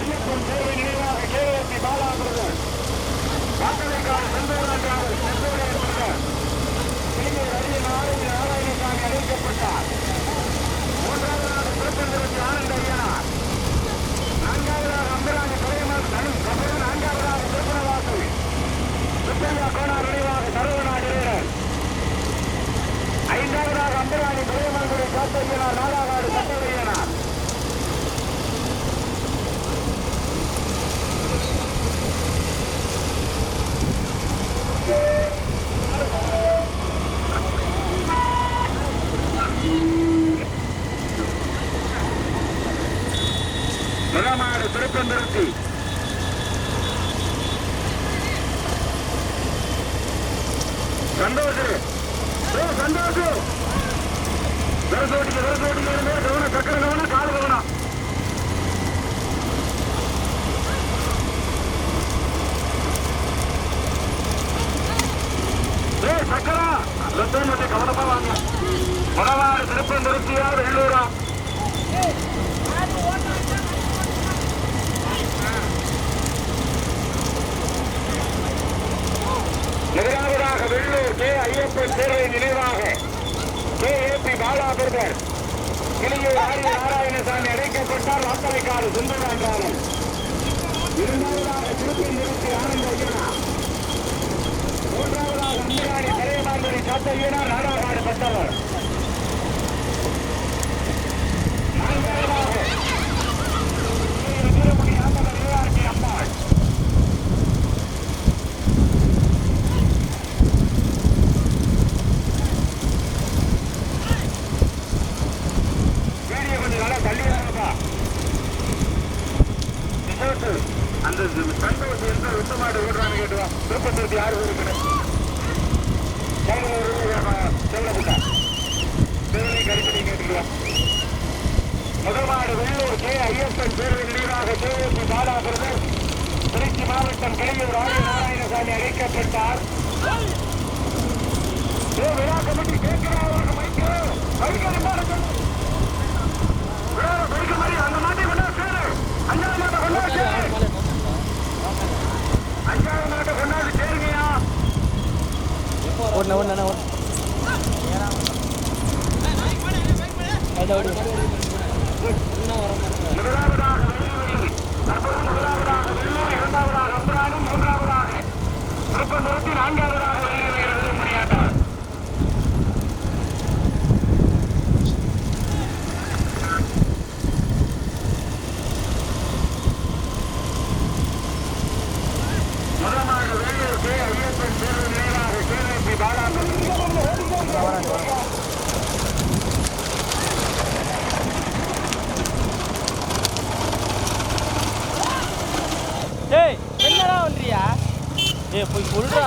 Vellur K Ayyappan தேவை நினைவாக KSP Bala brother வாக்களிக்கான Senthuran travel Senthuran brother senior அரியன் ஆரோக்கிய நாராயணசாமி அழைக்கப்பட்டார் மூன்றாவதாக திருப்பந்திரத்தி ஆனந்த ஐயா நான்காவதாக அம்பராணி கலையமர் தனு கபரன் நான்காவதாக திருப்பணவாசல் சுப்பையா கோனார் நினைவாக சரவநாடு வீரர் ஐந்தாவதாக அம்பராணி கலையமர்குடி காத்தையனார் நாலாகாடு சட்டவையனார் கே ஐயப்பன் நினைவாக K. A. P. Bala brother Kiliyur Ariya Narayanasamy அழைக்கப்பட்டார். வாக்களிக்காடு சுந்தரராஜாரன் இரண்டாவதாக திருப்பி நிறுத்தி ஆனந்த ஐயனா. மூன்றாவதாக அம்பிராணி தலையமாந்தரி காத்தையனா நாடாகாடு பட்டவர் நான்காவதாக வீரமணி ஆண்டவர் ஏஆர்டி அம்பாள் வீடியோ கொஞ்சம் நல்லா தள்ளி வாங்கப்பா ரிசோர்ட்டு அந்த சந்தோஷ் எந்த விட்டு மாடு விடுறான்னு கேட்டு வா திருப்பத்தூர்த்தி யாரு இருக்குது கையில் ஒரு செல்லப்பட்டா திருவள்ளி கருத்து கேட்டுட்டு வா முதல்மாடு வெள்ளூர் கே. ஐயப்பன் பேரவை நினைவாக கேஎஸ்பி பாலா திருச்சி மாவட்டம் கிளையூர் ஆரிய நாராயணசாமி அழைக்கப்பட்டார். ஏ விழா கமிட்டி கேட்கிறார்கள் மைக்கு. அடிக்கடி பாருங்க விழாவை பறிக்க மாதிரி அந்த மாட்டை கொண்டாடு சேரு. அஞ்சாவது கொண்டாடு சேரு அஞ்சாவது மாட்டை கொண்டாடு வெள்ளூரில் தற்போது முதலாவதாக வெள்ளூர் இரண்டாவதாக அம்பரானும் மூன்றாவதாக திருப்பந்தூரத்தி நான்காவதாக வெள்ளூர் எழுத முடியாட்டார் முதலாவது வெள்ளூர் கே ஐயப்பன் பேரவை நினைவாக கேஎஸ்பி பாலா டேய் என்னடா பண்றியா ஏய் போய் சொல்றா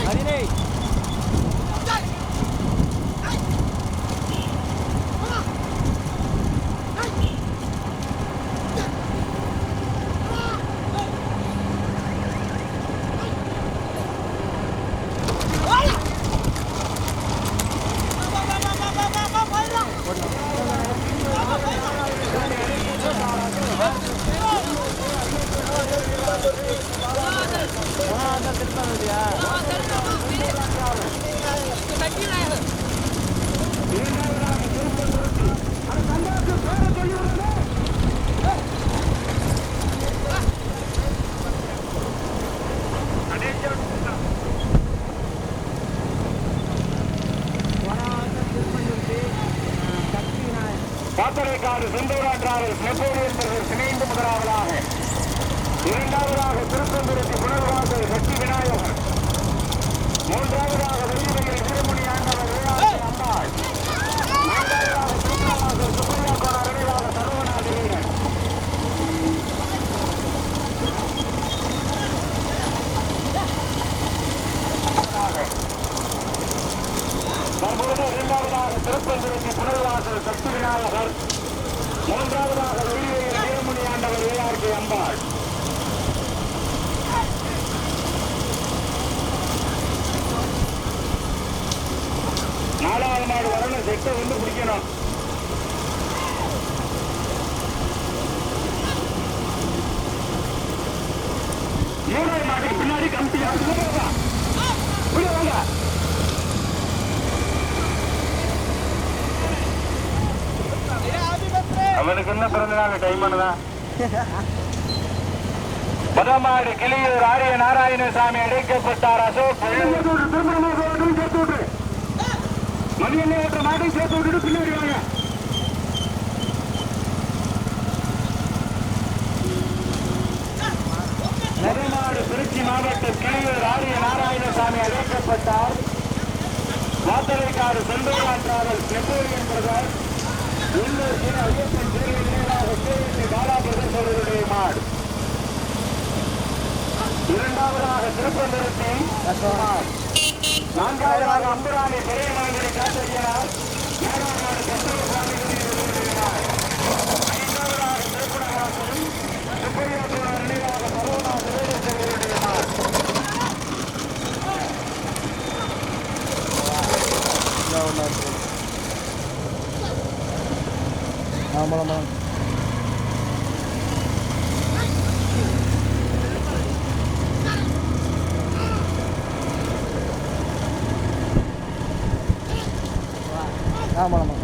ஹரிணே பாத்தரைக்காடு செந்தூரா டிராவல்ஸ் நெப்போலியன் பிரதர்ஸ் இணைந்து முதலாவதாக. இரண்டாவதாக திருப்பந்துரத்தி புனர்வாசல் சக்தி விநாயகர். மூன்றாவதாக வெளியுறையில் திருமணி ஆண்டவர் அம்பாள். நான்காவதாக திருப்பணவாசல் சுப்பையா கோண அறிவாக சர்வநாத வீரன் தற்பொழுது இரண்டாவதாக திருப்பந்துரத்தி புனர்வாசல் சக்தி விநாயகர். மூன்றாவதாக உயிரிழந்த ஆண்டவர் ஏஆர்கே அம்பாள். நாலாவது மாடு வரணும். செட்டை வந்து பிடிக்கணும். மூணாவது மாட்டுக்கு பின்னாடி கமிட்டி ஆகுது வாங்க. அவனுக்கு என்ன பிறந்த நாள்? டைம் பண்ணுதான் பதமாடு கிளியூர் ஆரிய நாராயணசாமி அடைக்கப்பட்டார். அசோக் மணி என்ன மாட்டை சேர்த்து விட்டுட்டு பின்னாடி வாங்க. மதமாடு திருச்சி மாவட்டம் கிளியூர் ஆரிய நாராயணசாமி அழைக்கப்பட்டார் வாத்தலைக்காடு செந்தூரான் டிராவல் செந்தூரியன் பிரதர் உள்ளூர் ஐயப்பன் கேஎஸ்சி பாலா பிரதர்ஸ் அவர்களுடைய மாடு இரண்டாவதாக திருப்பந்திரத்தி நான்காவதாக அம்புராணி பெரியமங்கலி காத்தகியார் ஏழாவது சந்திரசாமி ஐந்தாவதாக திருப்பணவாசலும் சுப்பையாத்தூர் நினைவாக சரோனா மாடு ஆமாம் ஆமாம் ஆமாம் ஆமாம்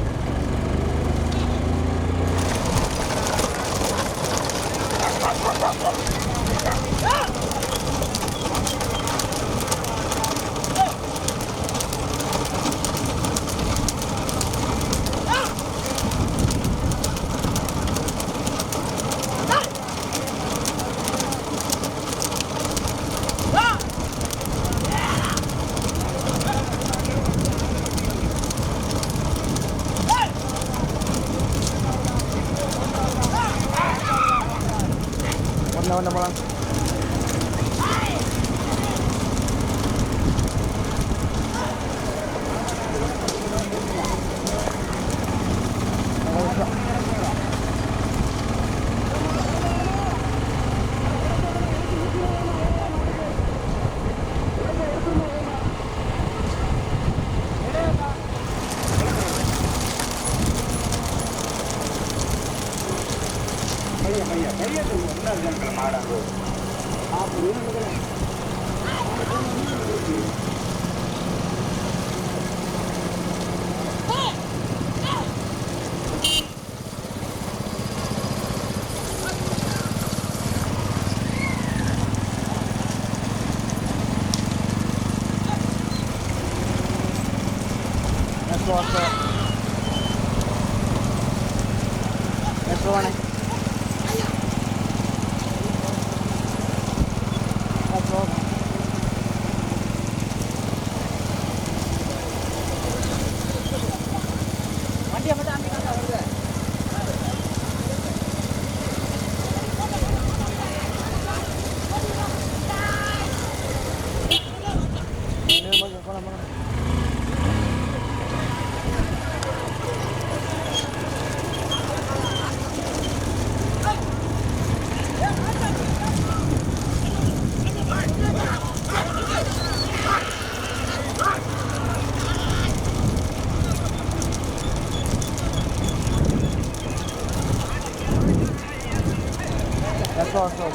cross Oswald.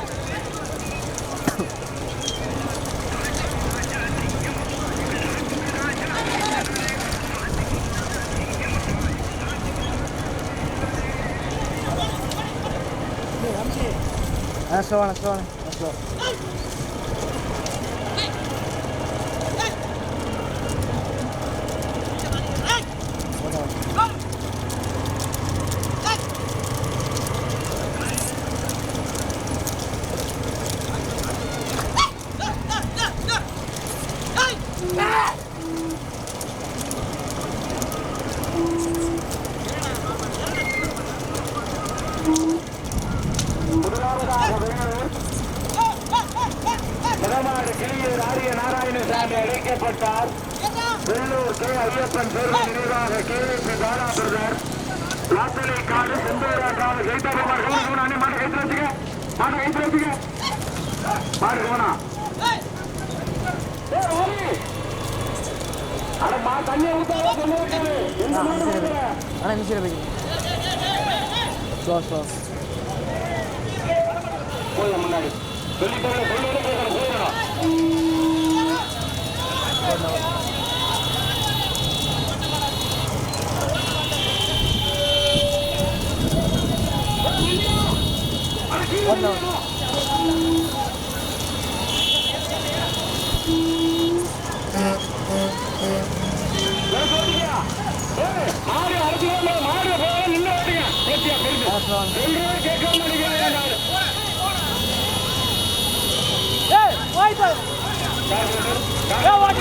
That's the one, that's the one, that's the one. Kiliyur Ariya Narayanasamy அழைக்கப்பட்டார். வெள்ளூர் கே ஐயப்பன் தேர்வு நினைவாக K P Thara brother Vathalai காடு செந்தூராட்டாவது கைத்தாக்குமார் கவனம் அண்ணே மாட்டை கைத்து வச்சுக்க மாட்டை கைத்து வச்சுக்க. மாடு கவனா. அட மா தண்ணியை ஊத்தாத சொல்லுவாங்க எந்த மாடு ஊத்துற? அண்ணா மிஷினை போய் ஸ்லோ ஸ்லோ போய் முன்னாடி. சொல்லிட்டு சொல்லி போயிடணும் One now.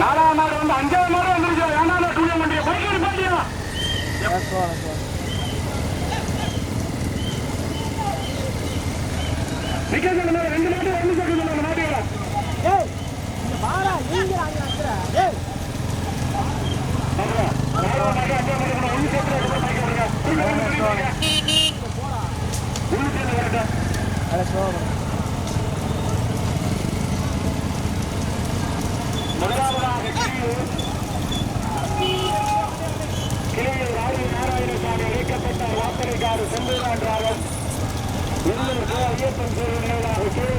நாலாம் மாடு வந்து அஞ்சாவது மாடு வந்துருச்சு. வேண்டாம் டூலியம் வண்டிய பைக்கோடு பாட்டியா நிக்கிறேன் ரெண்டு மாடு ரெண்டு சேர்க்கணும் அந்த மாட்டியோட ஏய் பாரா ஏய். ஒன்று சேர்க்கிறேன் உள்ளே சேர்ந்து வரட்டேன் அதை ஸ்லோவாக முதலாவதாக கிளியில் ராஜு நாராயணசாமி இணைக்கப்பட்ட வாக்கடைக்காரர் செந்தூரான் டிராவல் எல்லோரும் ஐயப்பன் சேவை நினைவாக கீழே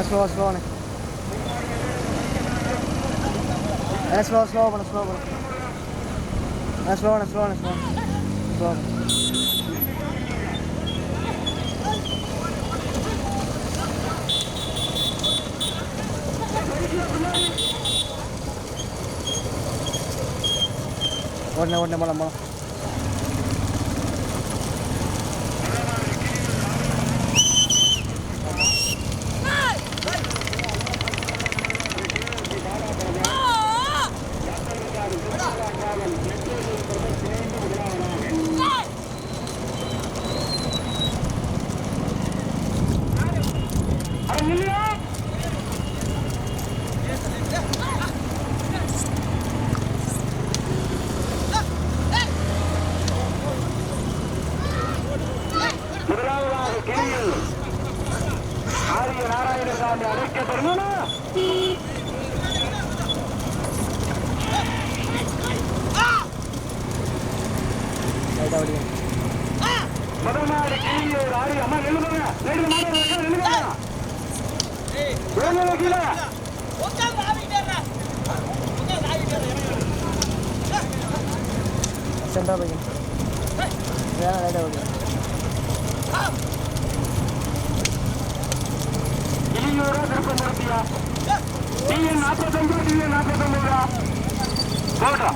Ayan, slow, slow na. Ayan, slow, slow pa na, slow pa na. Ayan, slow na, slow na, slow na. Slow na. ஓடனே ஓடனே போலாம் போலாம் வேணாம் லைட்டாக ஓடிங்க கிளியூரா திருப்பமூர்த்தியா டிஎன் நாற்பத்தொன்பது டிஎன் நாற்பத்தொன்பதா போட்டா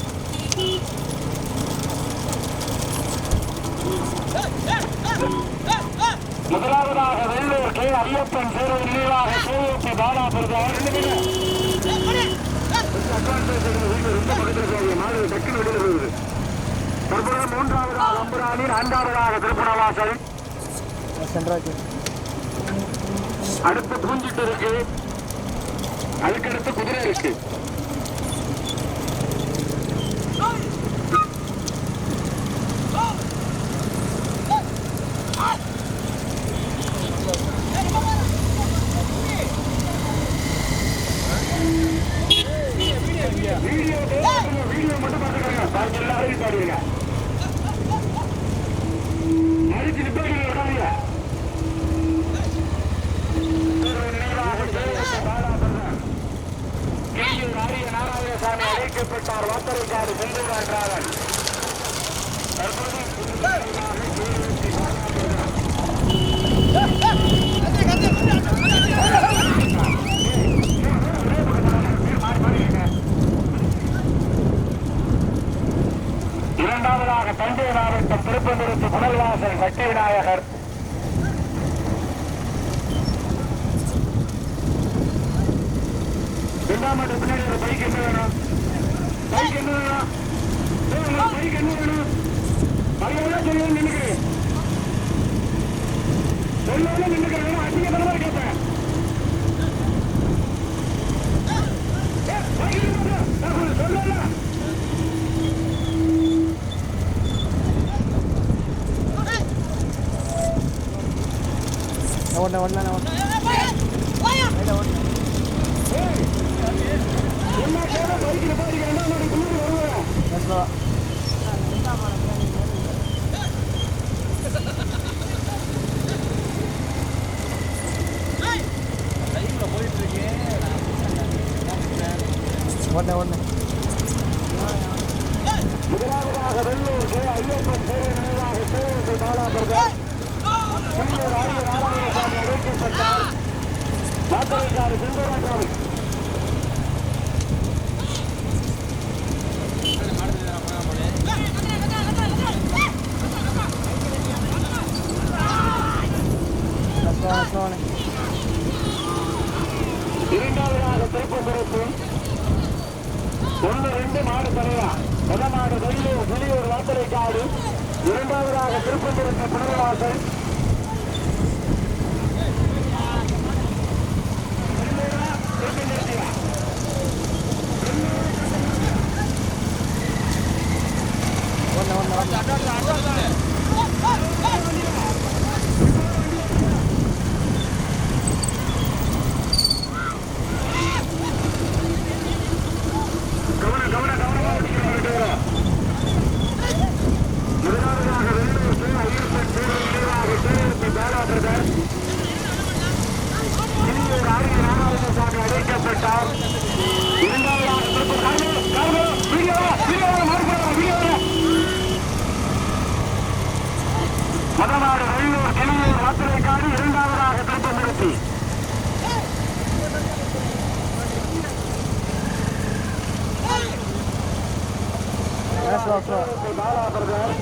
முதலாவதாக வெள்ளூர் கே ஐயப்பன் சேரு நினைவாக பாலா தற்போது மூன்றாவதாக அம்புராணி நான்காவதாக திருப்பணவாசல் அடுத்து பூஞ்சிட்டு இருக்கு. அதுக்கடுத்து குதிரை இருக்கு வீடியோ வீடியோ மட்டும் பாத்துக்கோங்க பாக்கி எல்லாரும் பாடுங்க மறுச்சு நிப்பாட்டி விடாதீங்க கிளியூர் ஆரிய நாராயணசாமி அழைக்கப்பட்டார் வாத்தரைக்காடு செந்தூர் என்றார்கள் இரண்டாவதாக தஞ்சை மாவட்டம் திருப்பந்துருத்து புனல்வாசல் சக்தி விநாயகர். ரெண்டாம் பின்னாடி ஒரு பைக் என்ன வேணும்? பைக் என்ன வேணும்? பைக் என்ன வேணும்? சொல்லி கேட்பேன் ஏய், bike என்ன வேணும்? நான் சொல்லல உடனே Obrigado, பட்டி slow slow Bala brother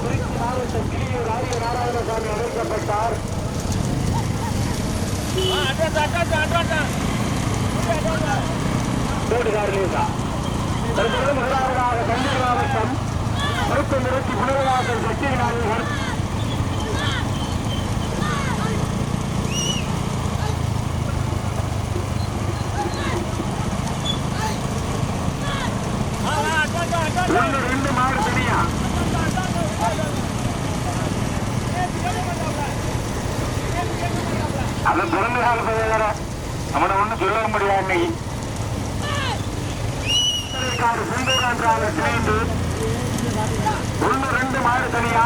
Trichy மாவட்டம் கிளியூர் ஆரிய நாராயணசாமி அழைக்கப்பட்டார் தோடுகார் லேசா தற்போது முதலாவதாக தஞ்சை மாவட்டம் மருத்துவ நிறுத்தி புனர்வாசல் சக்தி விநாயகர் ஒன்று ரெண்டு மாடு தனியா அது பிறந்த காலத்தை வேற ஒண்ணு சொல்ல முடியாது இன்னைக்கு சுந்தரான்றால சேர்ந்து ஒன்று ரெண்டு மாடு தனியா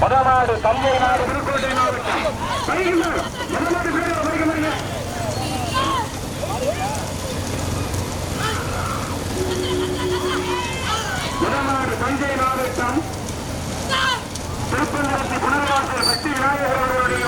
முதமாடு தஞ்சை நாடு புதுக்கோட்டை மாவட்டம் வருகின்றனர். தமிழ்நாடு தஞ்சை மாவட்டம் திருப்பந்தரத்து புனர்வாசல் சக்தி விநாயகர் அவர்களுடைய